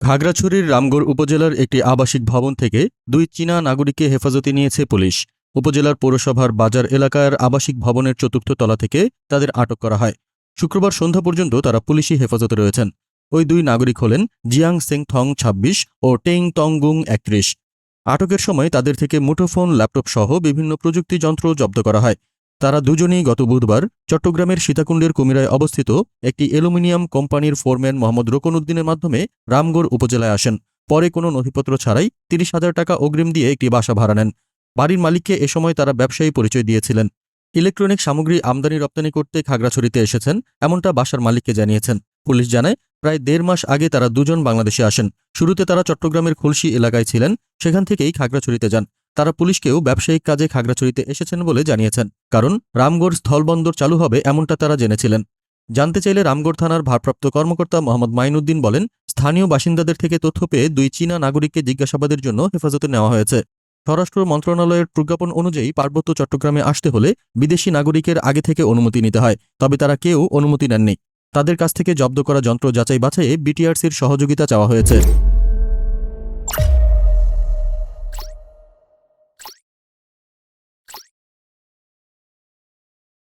খাগড়াছড়ির রামগড় উপজেলার একটি আবাসিক ভবন থেকে দুই চীনা নাগরিককে হেফাজতে নিয়েছে পুলিশ। উপজেলার পৌরসভার বাজার এলাকার আবাসিক ভবনের চতুর্থ তলা থেকে তাদের আটক করা হয়। শুক্রবার সন্ধ্যা পর্যন্ত তারা পুলিশি হেফাজতে রয়েছেন। ওই দুই নাগরিক হলেন জিয়াং সেং থং ছাব্বিশ ও টেং টং গুং একত্রিশ। আটকের সময় তাদের থেকে মুঠোফোন, ল্যাপটপ সহ বিভিন্ন প্রযুক্তি যন্ত্র জব্দ করা হয়। তারা দুজনেই গত বুধবার চট্টগ্রামের সীতাকুণ্ডের কুমিরায় অবস্থিত একটি অ্যালুমিনিয়াম কোম্পানির ফোরম্যান মোহাম্মদ রোকনউদ্দিনের মাধ্যমে রামগড় উপজেলায় আসেন। পরে কোনো নথিপত্র ছাড়াই তিরিশ হাজার টাকা অগ্রিম দিয়ে একটি বাসা ভাড়া নেন। বাড়ির মালিককে এ সময় তারা ব্যবসায়ী পরিচয় দিয়েছিলেন। ইলেকট্রনিক সামগ্রী আমদানি রপ্তানি করতে খাগড়াছড়িতে এসেছেন, এমনটা বাসার মালিককে জানিয়েছেন। পুলিশ জানায়, প্রায় দেড় মাস আগে তারা দুজন বাংলাদেশে আসেন। শুরুতে তারা চট্টগ্রামের খুলশি এলাকায় ছিলেন, সেখান থেকেই খাগড়াছড়িতে যান। তারা পুলিশকেও ব্যবসায়িক কাজে খাগড়াছড়িতে এসেছেন বলে জানিয়েছেন। কারণ রামগড় স্থলবন্দর চালু হবে এমনটা তারা জেনেছিলেন। জানতে চাইলে রামগড় থানার ভারপ্রাপ্ত কর্মকর্তা মোহাম্মদ মাইনুদ্দিন বলেন, স্থানীয় বাসিন্দাদের থেকে তথ্য পেয়ে দুই চীনা নাগরিককে জিজ্ঞাসাবাদের জন্য হেফাজতে নেওয়া হয়েছে। স্বরাষ্ট্র মন্ত্রণালয়ের প্রজ্ঞাপন অনুযায়ী পার্বত্য চট্টগ্রামে আসতে হলে বিদেশি নাগরিকের আগে থেকে অনুমতি নিতে হয়, তবে তারা কেউ অনুমতি নেননি। তাদের কাছ থেকে জব্দ করা যন্ত্র যাচাই বাছাইয়ে বিটিআরসির সহযোগিতা চাওয়া হয়েছে।